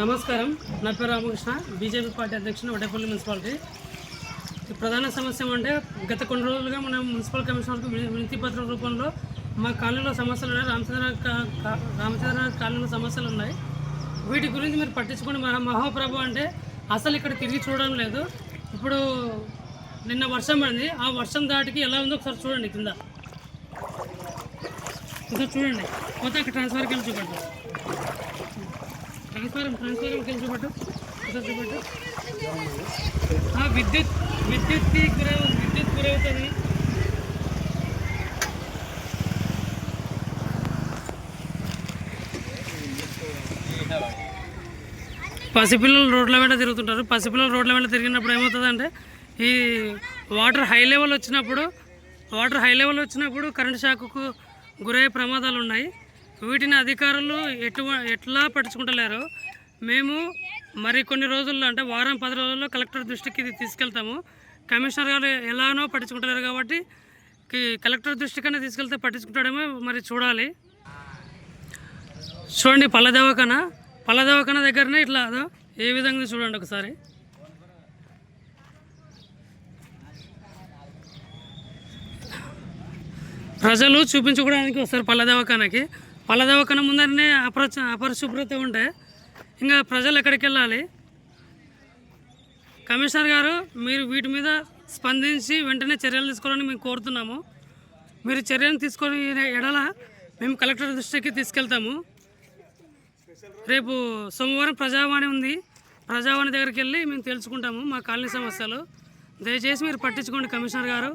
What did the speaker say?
నమస్కారం. నా పేరు రామకృష్ణ. బీజేపీ పార్టీ అధ్యక్షుడు వడేపల్లి మున్సిపాలిటీ. ప్రధాన సమస్య అంటే గత కొన్ని రోజులుగా మనం మున్సిపల్ కమిషనర్కు వినతి పత్రం రూపంలో మా కాలనీలో సమస్యలు ఉన్నాయి. రామచంద్ర రామచంద్ర కాలనీలో సమస్యలు ఉన్నాయి. వీటి గురించి మీరు పట్టించుకుని మన మహాప్రభు అంటే అసలు ఇక్కడ తిరిగి చూడడం లేదు. ఇప్పుడు నిన్న వర్షం పడింది. ఆ వర్షం దాటికి ఎలా ఉందో ఒకసారి చూడండి కింద. ఒకసారి చూడండి. మొత్తం ఇక్కడ ట్రాన్స్ఫర్కి వెళ్ళి చూపండి ట్రాన్స్ఫారం ట్రాన్స్ఫారంకి వెళ్ళి చూపట్టు. ఒకసారి చూపట్టు. విద్యుత్ విద్యుత్కి గురవు విద్యుత్ గురవుతుంది. పసిపిల్లలు రోడ్ల వెంట తిరుగుతుంటారు. పసిపిల్లలు రోడ్ల వెంట తిరిగినప్పుడు ఏమవుతుందంటే ఈ వాటర్ హై లెవెల్ వచ్చినప్పుడు వాటర్ హై లెవెల్ వచ్చినప్పుడు కరెంట్ షాక్కు గురయ్యే ప్రమాదాలు ఉన్నాయి. వీటిని అధికారులు ఎటు ఎట్లా పట్టించుకుంటలేరు. మేము మరి కొన్ని రోజుల్లో అంటే వారం పది రోజుల్లో కలెక్టర్ దృష్టికి ఇది తీసుకెళ్తాము. కమిషనర్ గారు ఎలానో పట్టించుకుంటలేరు కాబట్టి కలెక్టర్ దృష్టికైనా తీసుకెళ్తే పట్టించుకుంటాడేమో మరి చూడాలి. చూడండి పళ్ళ దవాఖాన పళ్ళ దవాఖాన దగ్గరనే ఇట్లా అదో ఏ విధంగా చూడండి ఒకసారి. ప్రజలు చూపించుకోవడానికి వస్తారు పళ్ళ దవాఖానకి పళ్ళ దవాఖాన ముందరనే అపర అపరిశుభ్రత ఉంటే ఇంకా ప్రజలు ఎక్కడికి వెళ్ళాలి? కమిషనర్ గారు మీరు వీటి మీద స్పందించి వెంటనే చర్యలు తీసుకోవాలని మేము కోరుతున్నాము. మీరు చర్యలు తీసుకొని ఎడల మేము కలెక్టర్ దృష్టికి తీసుకెళ్తాము. రేపు సోమవారం ప్రజావాణి ఉంది. ప్రజావాణి దగ్గరికి వెళ్ళి మేము తెలుసుకుంటాము మా కాలనీ సమస్యలు. దయచేసి మీరు పట్టించుకోండి కమిషనర్ గారు.